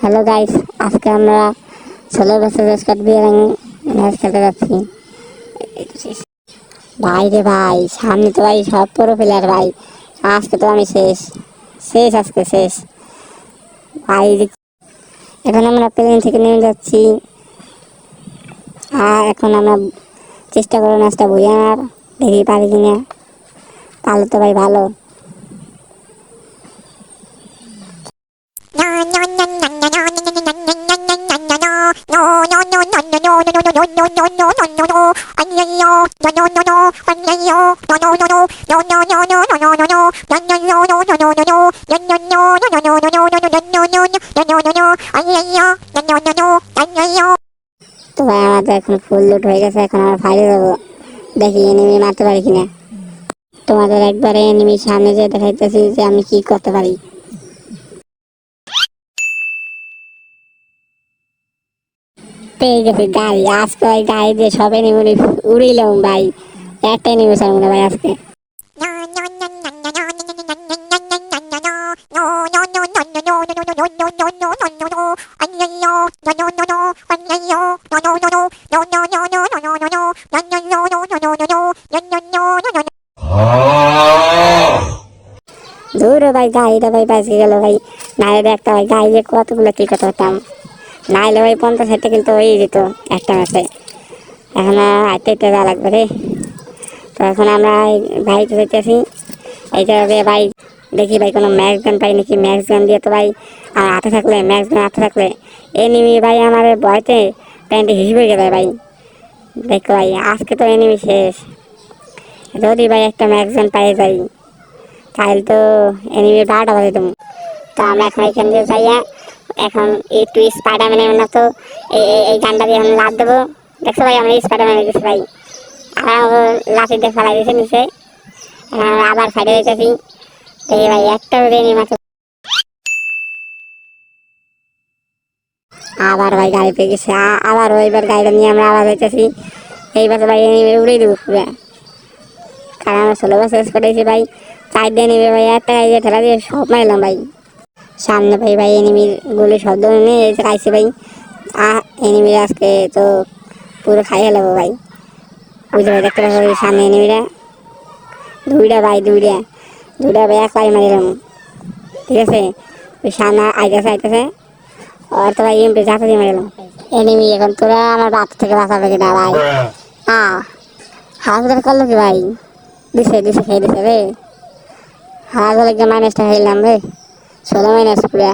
Hello guys, আজকে আমরা ষোলো বছর স্কট বিয়ে ম্যাচ খেলতে যাচ্ছি। ভাই রে ভাই, সামনে তো ভাই সব পুরো প্লেয়ার ভাই। আজকে তো আমি শেষ শেষ আজকে, শেষ। ভাই এখন আমরা প্লেন থেকে নেমে যাচ্ছি। আর এখন আমরা চেষ্টা করব ম্যাচটা বই আনার দেখি পারি কিনা। তাহলে তো ভাই ভালো। তো ভাই, আমাদের এখন ফুল লুট হয়ে গেছে, এখন আমরা ফাইলে যাব। দেখি এনিমি মারতে পারি কিনা। তোমাদের একবারে এনিমি সামনে যে দেখাইতেছি যে আমি কি করতে পারি। পেয়ে গেছি গাড়ি আজকে ওই গাড়ি দিয়ে সব এনিমি উড়িলাম ভাই। একটা এনিমি সামনে ভাই আজকে। দূর ভাই গাড়িটা ভাই বাঁচে গেল ভাই। নাইলে একটা ভাই গাড়ি যে কতগুলো কি করতে পারতাম নাইলে ভাই পঞ্চাশ ষাট কিন্তু ওই যেত, একটা ম্যাচে। এখন আটটা আটটা যাওয়া লাগবে রে। তো এখন আমরা ভাইতে যেতেছি এইটা দিয়ে ভাই, দেখি ভাই কোনো ম্যাক্স গান পাই নাকি? ম্যাক্স গান দিয়ে তো ভাই আমার হাতে থাকলে ম্যাক্স গান হাতে থাকলে। এনিমি ভাই আমার ভয়তে প্যান্টে হিসেবে গেলে ভাই। দেখো ভাই, আজকে তো এনিমি শেষ। যদি ভাই একটা ম্যাক্স গান পাই যাই, তাহলে তো এনিমি বারোটা বাজে তুমি তো আমরা এখন এখান দিয়ে যাইয়া এখন একটু স্পাইডারম্যানের না তো এই গানটা দিয়ে এখন লাভ দেবো। দেখছ ভাই, আমরা স্পাইডারম্যান গেছি ভাই। আর লাঠি দিয়ে ফেলাই দিয়েছে নিচে। আবার ফাইটে যেতেছি এই ভাই, একটা এনিমি মাত্র। আবার ভাই গাড়ি পেয়ে গেছে। আবার ওইবার গাড়িটা নিয়ে আমরা আবার যেতেছি এইবার ভাই এনিমি উড়ে দেবো পুরো। কারণ আমরা ষোলো বছর করেছি ভাই। চার দিয়ে নেবে ভাই একটা গাড়ি ঠেলা দিয়ে সব মারলাম ভাই। সামনে ভাই ভাই এনিমির গুলি শব্দ নিয়ে এসে খাইছে ভাই। আ এনিমির আজকে তো পুরো খাই হেলাবো ভাই। বুঝতে ভাই দেখতে পাচ্ছি সামনে এনিমিরা। দুইটা ভাই দুইটা। দুইটা ভাই এক পাই মারিলাম। ঠিক আছে? ওই সামনে আইতেছে আইতেছে। আর তো ভাই এমপি যাতে দিয়ে মারিলাম। এনিমি এখন তোরা আমার বাপ থেকে বাঁচাবে কিনা ভাই? হ্যাঁ। হাসপাতাল করল কি ভাই? দিছে দিছে খেয়ে দিছে রে। হলে গিয়ে মাইনাসটা খাইলাম রে। ষোলো মাইনাস পুরা